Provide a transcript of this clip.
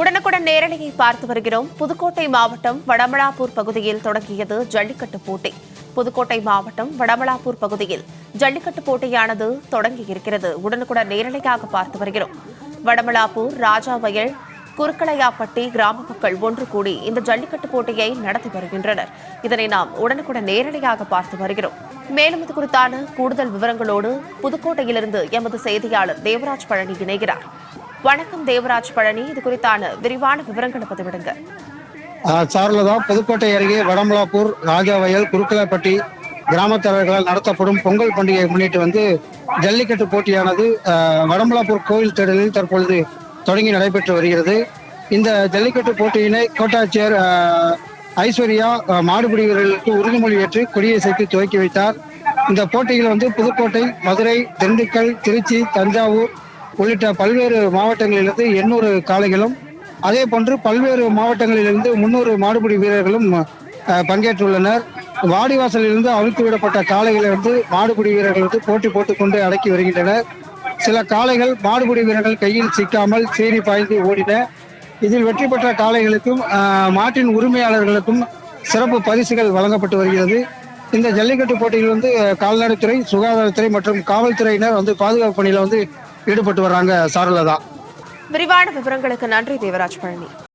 உடனுக்குடன் நேரலையை பார்த்து வருகிறோம். புதுக்கோட்டை மாவட்டம் வடமலாப்பூர் பகுதியில் தொடங்கியது ஜல்லிக்கட்டு போட்டி. புதுக்கோட்டை மாவட்டம் வடமலாப்பூர் பகுதியில் ஜல்லிக்கட்டு போட்டியானது தொடங்கியிருக்கிறது உடனுக்குடன் நேரலையாக பார்த்து வருகிறோம். வடமலாப்பூர் ராஜாவயல் குறுக்கலையாப்பட்டி கிராம மக்கள் ஒன்று கூடி இந்த ஜல்லிக்கட்டு போட்டியை நடத்தி வருகின்றனர். இதனை நாம் உடனுக்குடன் நேரடியாக பார்த்து வருகிறோம். மேலும் இது குறித்தான கூடுதல் விவரங்களோடு புதுக்கோட்டையிலிருந்து எமது செய்தியாளர் தேவராஜ் பழனி இணைகிறார். வணக்கம் தேவராஜ் பழனி. இது குறித்தான விரிவான விவரங்களை பதிவிடுங்க. சார்லதா புதுக்கோட்டை அருகே வடமலாப்பூர் ராஜாவயல் குறுக்கலாப்பட்டி கிராமத் தலைவர்களால் நடத்தப்படும் பொங்கல் பண்டிகையை முன்னிட்டு வந்து ஜல்லிக்கட்டு போட்டியானது வடமலாப்பூர் கோயில் திடலில் தற்பொழுது தொடங்கி நடைபெற்று வருகிறது. இந்த ஜல்லிக்கட்டு போட்டியினை கோட்டாட்சியர் ஐஸ்வர்யா ஆஹ், மாடுபிடி வீரர்களுக்கு உறுதிமொழி ஏற்று கொடியசைத்து துவக்கி வைத்தார். இந்த போட்டியில் வந்து புதுக்கோட்டை மதுரை திண்டுக்கல் திருச்சி தஞ்சாவூர் உள்ளிட்ட பல்வேறு மாவட்டங்களிலிருந்து எண்ணூறு காளைகளும் அதே போன்று பல்வேறு மாவட்டங்களிலிருந்து முன்னூறு மாடுபிடி வீரர்களும் பங்கேற்றுள்ளனர். வாடிவாசலிலிருந்து அவிழ்த்து விடப்பட்ட காளைகளை வந்து மாடுபிடி வீரர்கள் வந்து போட்டி போட்டுக்கொண்டு அடக்கி வருகின்றனர். சில காளைகள் மாடுபிடி வீரர்கள் கையில் சிக்காமல் சீறி பாய்ந்து ஓடின. இதில் வெற்றி பெற்ற காளைகளுக்கும் மாட்டின் உரிமையாளர்களுக்கும் சிறப்பு பரிசுகள் வழங்கப்பட்டு வருகிறது. இந்த ஜல்லிக்கட்டு போட்டியில் வந்து கால்நடைத்துறை சுகாதாரத்துறை மற்றும் காவல்துறையினர் வந்து பாதுகாப்பு பணியில் வந்து ஈடுபட்டு வர்றாங்க சாரலதா விரிவான விவரங்களுக்கு நன்றி தேவராஜ் பழனி.